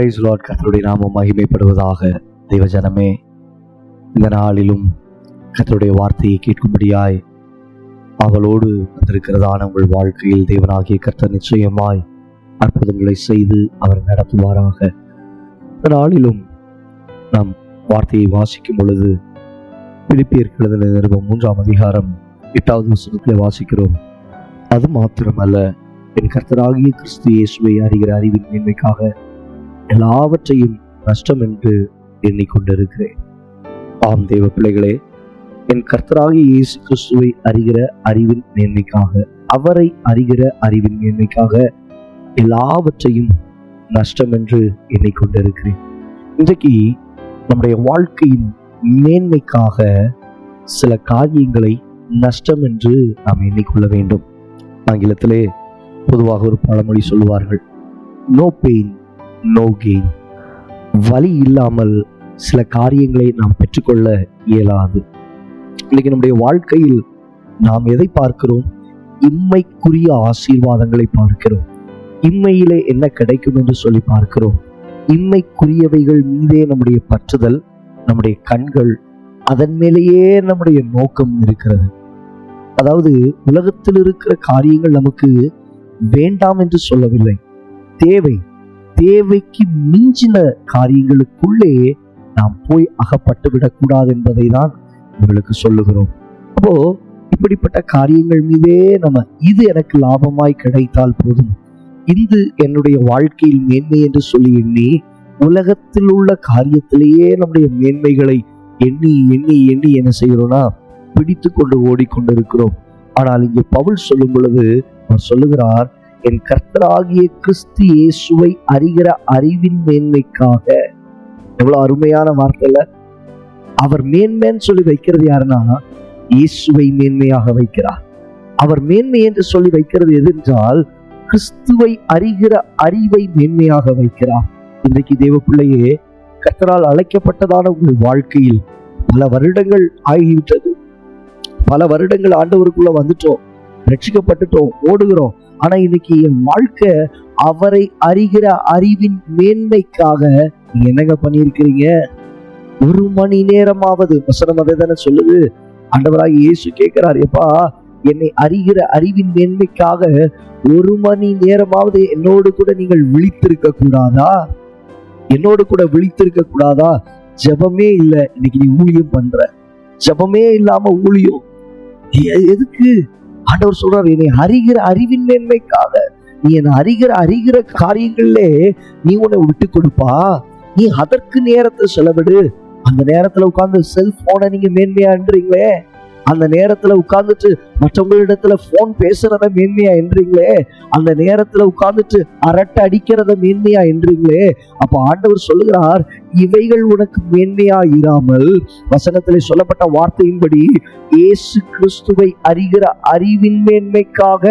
Price Lord கத்தருடைய நாமம் மகிமைப்படுவதாக தெய்வஜனமே இந்த நாளிலும் கத்தருடைய வார்த்தையை கேட்கும்படியாய் அவளோடு வந்திருக்கிறதான உங்கள் வாழ்க்கையில் தேவனாகிய கர்த்தர் நிச்சயமாய் அற்புதங்களை செய்து அவர் நடத்துவாராக. இந்த நாளிலும் நாம் வார்த்தையை வாசிக்கும் பொழுது பிலிப்பியர்கள் எழுதின மூன்றாம் அதிகாரம் எட்டாவது வசனத்தில் வாசிக்கிறோம். அது மாத்திரமல்ல என் கர்த்தராகிய கிறிஸ்து இயேசுவை அறிகிற அறிவின் மேன்மைக்காக எல்லாவற்றையும் நஷ்டம் என்று எண்ணிக்கொண்டிருக்கிறேன். ஆம் தேவ பிள்ளைகளே என் கர்த்தராகிய இயேசு கிறிஸ்துவை அறிகிற அறிவின் மேன்மைக்காக அவரை அறிகிற அறிவின் மேன்மைக்காக எல்லாவற்றையும் நஷ்டம் என்று எண்ணிக்கொண்டிருக்கிறேன். இன்றைக்கு நம்முடைய வாழ்க்கையின் மேன்மைக்காக சில காரியங்களை நஷ்டம் என்று நாம் எண்ணிக்கொள்ள வேண்டும். ஆங்கிலத்திலே பொதுவாக ஒரு பழமொழி சொல்லுவார்கள் நோ பெயின் நோ கெயின் வலி இல்லாமல் சில காரியங்களை நாம் பெற்றுக்கொள்ள இயலாது. இன்னைக்கு நம்முடைய வாழ்க்கையில் நாம் எதை பார்க்கிறோம்? இம்மைக்குரிய ஆசீர்வாதங்களை பார்க்கிறோம். இம்மையிலே என்ன கிடைக்கும் என்று சொல்லி பார்க்கிறோம். இம்மைக்குரியவைகள் மீதே நம்முடைய பற்றுதல் நம்முடைய கண்கள் அதன் மேலேயே நம்முடைய நோக்கம் இருக்கிறது. அதாவது உலகத்தில் இருக்கிற காரியங்கள் நமக்கு வேண்டாம் என்று சொல்லவில்லை. தேவை. தேவைக்கு மிஞ்சின காரியங்களுக்குள்ளே நாம் போய் அகப்பட்டு விடக்கூடாது என்பதை தான் உங்களுக்கு சொல்லுகிறோம். அப்போ இப்படிப்பட்ட காரியங்கள் மீதே நம்ம இது எனக்கு லாபமாய் கிடைத்தால் போதும். இது என்னுடைய வாழ்க்கையில் மேன்மை என்று சொல்லி எண்ணி உலகத்தில் உள்ள காரியத்திலேயே நம்முடைய மேன்மைகளை எண்ணி எண்ணி எண்ணி என்ன செய்கிறோம்னா பிடித்து கொண்டு ஓடிக்கொண்டிருக்கிறோம். ஆனால் இங்கே பவுல் சொல்லும் பொழுது அவர் சொல்லுகிறார் என் கர்த்தராகிய கிறிஸ்து இயேசுவை அறிகிற அறிவின் மேன்மைக்காக. எவ்வளவு அருமையான வார்த்தையில. அவர் மேன்மைன்னு சொல்லி வைக்கிறது யாருன்னா இயேசுவை மேன்மையாக வைக்கிறார். அவர் மேன்மை என்று சொல்லி வைக்கிறது எது என்றால் கிறிஸ்துவை அறிகிற அறிவை மேன்மையாக வைக்கிறார். இன்றைக்கு தேவ பிள்ளையே கர்த்தரால் அழைக்கப்பட்டதான உங்கள் வாழ்க்கையில் பல வருடங்கள் ஆகிவிட்டது. பல வருடங்கள் ஆண்டவருக்குள்ள வந்துட்டோம். ரட்சிக்கப்பட்டுட்டோம். ஓடுகிறோம். ஆனா இன்னைக்கு என் வாழ்க்கை அவரை அறிகிற அறிவின் மேன்மைக்காக என்னங்க பண்ணியிருக்கிறீங்க? ஒரு மணி நேரமாவது வசனம் அதை தானே சொல்லுது. ஆண்டவராக இயேசு கேட்கிறார் எப்பா என்னை அறிகிற அறிவின் மேன்மைக்காக ஒரு மணி நேரமாவது என்னோடு கூட நீங்கள் விழித்திருக்க கூடாதா? என்னோடு கூட விழித்திருக்க கூடாதா? ஜெபமே இல்லை இன்னைக்கு நீ ஊழியம் பண்ற. ஜெபமே இல்லாம ஊழியம். எதுக்கு? ஆண்டவர் சொல்றார் என்னை அறிகிற அறிவின் மேன்மைக்காக நீ என்னை அறிகிற அறிகிற காரியங்களிலே நீ உன்னை விட்டு கொடுப்பா. நீ அதற்கு நேரத்தை செலவிடு. அந்த நேரத்துல உட்கார்ந்து செல்போனை நீங்க மேன்மையான்றீங்களே அந்த நேரத்துல உட்கார்ந்துட்டு மற்றவங்களிடத்துல போன் பேசுறத மேன்மையா என்றீங்களே? அந்த நேரத்துல உட்கார்ந்துட்டு அரட்டை அடிக்கிறத மேன்மையா என்றீங்களே? அப்ப ஆண்டவர் சொல்லுகிறார் இவைகள் உனக்கு மேன்மையா இராமல். வசனத்தில் சொல்லப்பட்ட வார்த்தையின்படி இயேசு கிறிஸ்துவை அறிகிற அறிவின் மேன்மைக்காக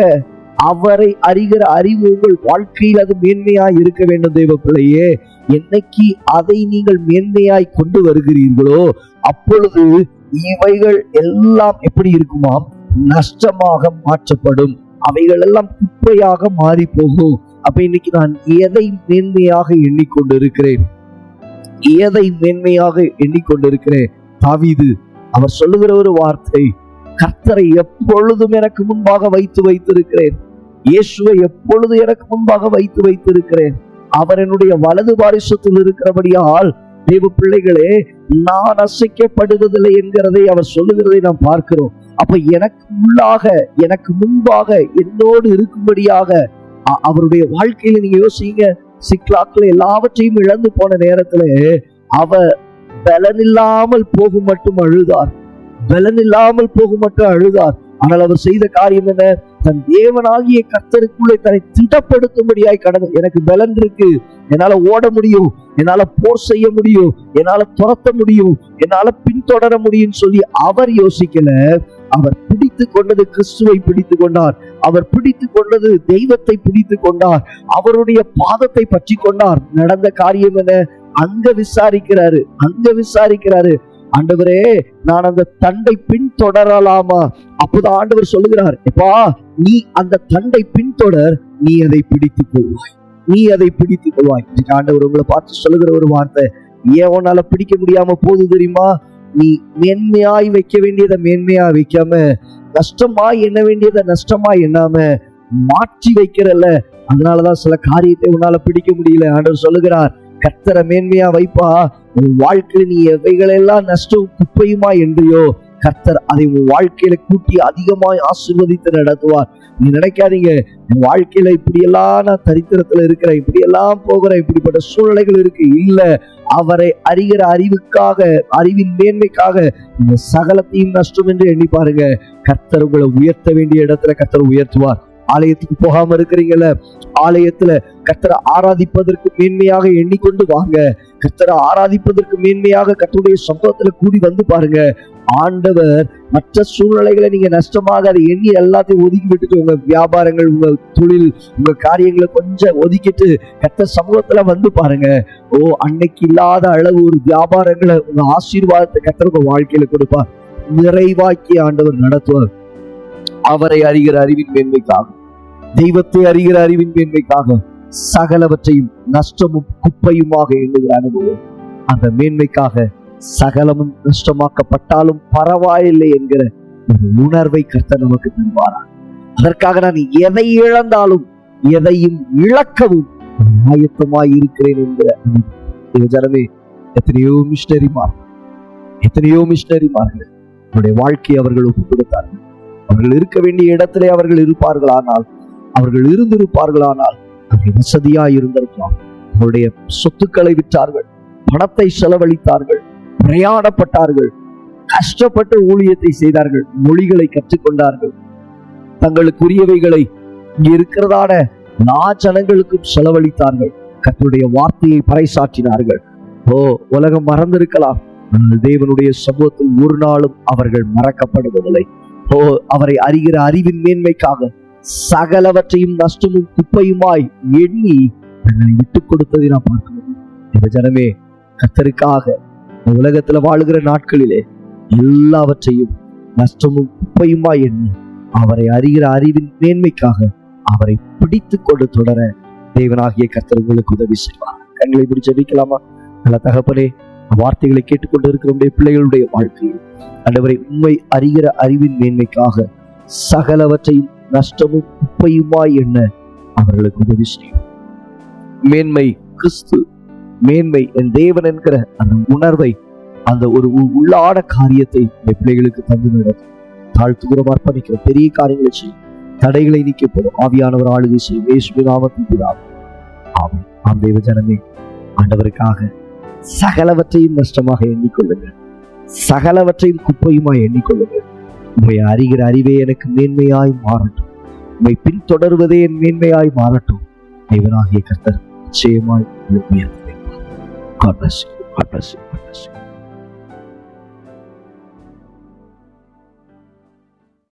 அவரை அறிகிற அறிவு உங்கள் வாழ்க்கையில் அது மேன்மையாய் இருக்க வேண்டும் தெய்வ பிள்ளையே. என்னைக்கு அதை நீங்கள் மேன்மையாய் கொண்டு வருகிறீர்களோ அப்பொழுது இவைகள் எல்லாம் எப்படி இருக்குமாம் நஷ்டமாக மாற்றப்படும். அவைகள் எல்லாம் குப்பையாக மாறி போகும் அப்ப இன்னைக்கு நான் எதை மேன்மையாக எண்ணிக்கொண்டிருக்கிறேன்? எதை மேன்மையாக எண்ணிக்கொண்டிருக்கிறேன்? தவிது அவர் சொல்லுகிற ஒரு வார்த்தை கர்த்தரை எப்பொழுதும் எனக்கு முன்பாக வைத்து வைத்திருக்கிறேன். இயேசுவை எப்பொழுது எனக்கு முன்பாக வைத்து வைத்திருக்கிறேன். அவர் என்னுடைய வலது பாரிசத்தில் இருக்கிறபடியால் தேவ பிள்ளைகளே நான் அசைக்கப்படுவதில்லை என்கிறதை அவர் சொல்லுகிறதை நாம் பார்க்கிறோம். அப்ப எனக்கு உள்ளாக எனக்கு முன்பாக என்னோடு இருக்கும்படியாக அவருடைய வாழ்க்கையில நீங்க யோசிங்க. சிக்லாக்ல எல்லாவற்றையும் இழந்து போன நேரத்துல அவர் பலனில்லாமல் போகும் மட்டும் அழுதார். பலனில்லாமல் போகும் மட்டும் அழுதார். ஆனால் அவர் செய்த காரியம் என்ன? தன் தேவனாகிய கர்த்தருக்குள்ளே தன்னை திடப்படுத்தும்படியாய் கடந்து எனக்கு பலன் இருக்கு. என்னால ஓட முடியும். என்னால போர் செய்ய முடியும் என்னால துரத்த முடியும் என்னால பின்தொடர முடியும் சொல்லி அவர் யோசிக்கல. அவர் பிடித்து கொண்டது கிறிஸ்துவை பிடித்து கொண்டார். அவர் பிடித்து கொண்டது தெய்வத்தை பிடித்து கொண்டார். அவருடைய பாதத்தை பற்றி கொண்டார். நடந்த காரியம் என்ன? அங்க விசாரிக்கிறாரு அங்க விசாரிக்கிறாரு. ஆண்டவரே நான் அந்த தண்டை பின்தொடரலாமா? அப்போதான் ஆண்டவர் சொல்லுகிறார் எப்பா நீ அந்த தண்டை பின்தொடர் நீ அதை பிடித்துக் கொள்வாய் நீ அதை பிடித்துக் கொள்வாய். ஆண்டவர் உங்களை பார்த்து சொல்லுகிற ஒரு வார்த்தை ஏன் உன்னால பிடிக்க முடியாம போகுது தெரியுமா? நீ மேன்மையாய் வைக்க வேண்டியதை மேன்மையா வைக்காம நஷ்டமாய் எண்ண வேண்டியதை நஷ்டமா எண்ணாம மாற்றி வைக்கிறல்ல. அதனாலதான் சில காரியத்தை உன்னால பிடிக்க முடியல. ஆண்டவர் சொல்லுகிறார் கத்தரை மேன்மையா வைப்பா. உன் வாழ்க்கையில நீ எவைகளெல்லாம் நஷ்டம் குப்பையுமா என்றையோ கர்த்தர் அதை உன் வாழ்க்கையில கூட்டி அதிகமாய் ஆசிர்வதித்து நடத்துவார். நீ நினைக்காதீங்க என் வாழ்க்கையில இப்படியெல்லாம் நான் தரித்திரத்துல இருக்கிறேன் இப்படியெல்லாம் போகிறேன் இப்படிப்பட்ட சூழ்நிலைகள் இருக்கு. இல்ல அவரை அறிகிற அறிவுக்காக அறிவின் மேன்மைக்காக இந்த சகலத்தையும் நஷ்டம் என்று எண்ணி பாருங்க. கர்த்தர் உங்களை உயர்த்த வேண்டிய இடத்துல கர்த்தர் உயர்த்துவார். ஆலயத்துக்கு போகாம இருக்கிறீங்கல்ல ஆலயத்துல கத்தரை ஆராதிப்பதற்கு மேன்மையாக எண்ணிக்கொண்டு வாங்க. கத்தரை ஆராதிப்பதற்கு மேன்மையாக கத்தருடைய சம்பவத்துல கூடி வந்து பாருங்க. ஆண்டவர் மற்ற சூழ்நிலைகளை நீங்க நஷ்டமாக அதை எண்ணி எல்லாத்தையும் ஒதுக்கி விட்டுட்டு உங்க வியாபாரங்கள் உங்க தொழில் உங்க காரியங்களை கொஞ்சம் ஒதுக்கிட்டு கத்த சமூகத்துல வந்து பாருங்க. ஓ அன்னைக்கு இல்லாத அளவு ஒரு வியாபாரங்களை உங்க ஆசீர்வாதத்தை கத்த உங்க வாழ்க்கையில கொடுப்பார். நிறைவாக்கி ஆண்டவர் நடத்துவார். அவரை அறிகிற அறிவின் மேன்மைக்காகும் தெய்வத்தை அறிகிற அறிவின் மேன்மைக்காக சகலவற்றையும் நஷ்டமும் குப்பையுமாக எண்ணுகிற அனுபவம் அந்த மேன்மைக்காக சகலமும் நஷ்டமாக்கப்பட்டாலும் பரவாயில்லை என்கிற ஒரு உணர்வை கர்த்தர் நமக்கு தருவாரா அதற்காக நான் எதை இழந்தாலும் எதையும் இழக்கவும் ஆயத்தமாய் இருக்கிறேன் என்கிற இந்த ஜனமே எத்தனையோ மிஷினரிமார் எத்தனையோ மிஷினரிமார்கள் அவருடைய வாழ்க்கையை அவர்கள் ஒப்புக் கொடுத்தார்கள் அவர்கள் இருக்க வேண்டிய இடத்திலே அவர்கள் இருப்பார்களானால் அவர்கள் இருந்திருப்பார்களானால் அங்கே வசதியாய் இருந்திருக்கலாம் அவருடைய சொத்துக்களை விற்றார்கள் பணத்தை செலவழித்தார்கள் பிரயாணப்பட்டார்கள் கஷ்டப்பட்டு ஊழியத்தை செய்தார்கள் மொழிகளை கற்றுக்கொண்டார்கள். தங்களுக்குரியவைகளை இங்கே இருக்கிறதான நாச்சனங்களுக்கும் ஜனங்களுக்கும் செலவழித்தார்கள். கத்துடைய வார்த்தையை பறைசாற்றினார்கள். ஓ உலகம் மறந்திருக்கலாம். ஆனால் தேவனுடைய சமூகத்தில் ஒரு நாளும் அவர்கள் மறக்கப்படுவதில்லை. ஓ அவரை அறிகிற அறிவின் மேன்மைக்காக சகலவற்றையும் நஷ்டமும் குப்பையுமாய் எண்ணி தங்களை விட்டுக் கொடுத்ததை நான் பார்க்க ஜனமே கத்தருக்காக உலகத்துல வாழுகிற நாட்களிலே எல்லாவற்றையும் நஷ்டமும் குப்பையுமாய் எண்ணி அவரை அறிகிற அறிவின் மேன்மைக்காக அவரை பிடித்து கொண்டு தொடர தேவனாகிய கர்த்தர் உங்களுக்கு உதவி செய்வார். கண்களை பிடிச்சு ஜெபிக்கலாமா? நல்ல தகப்பனே வார்த்தைகளை கேட்டுக்கொண்டு இருக்கிற பிள்ளைகளுடைய வாழ்க்கையில் ஆண்டவரை உண்மை அறிகிற அறிவின் மேன்மைக்காக சகலவற்றையும் நஷ்டமும் குப்பையுமாய் என்ன? அவர்களுக்கு உதவி செய்யும். மேன்மை கிறிஸ்து மேன்மை என் தேவன் என்கிற அந்த உணர்வை அந்த ஒரு உள்ளாட உள்ளான காரியத்தை இந்த பிள்ளைகளுக்கு தந்து நடக்கும் தாழ்த்துகிறோம் அர்ப்பணிக்கிற பெரிய காரியங்களை செய்யும். தடைகளை நீக்கப்படும் ஆவியானவர் ஆளுகை செய்யும் இயேசுவின் நாமத்தில் பிதாவும் ஆம் தேவ ஜனமே ஆண்டவருக்காக சகலவற்றையும் நஷ்டமாக எண்ணிக்கொள்ளுங்கள். சகலவற்றையும் குப்பையுமாய் எண்ணிக்கொள்ளுங்கள். உம்மை அறிகிற அறிவே எனக்கு மேன்மையாய் மாறட்டும் உம்மை பின்தொடர்வதே என் மேன்மையாய் மாறட்டும் தேவனாகிய கர்த்தர் நிச்சயமாய் உங்களை உயர்த்துவேன். God bless you. God bless you. God bless you.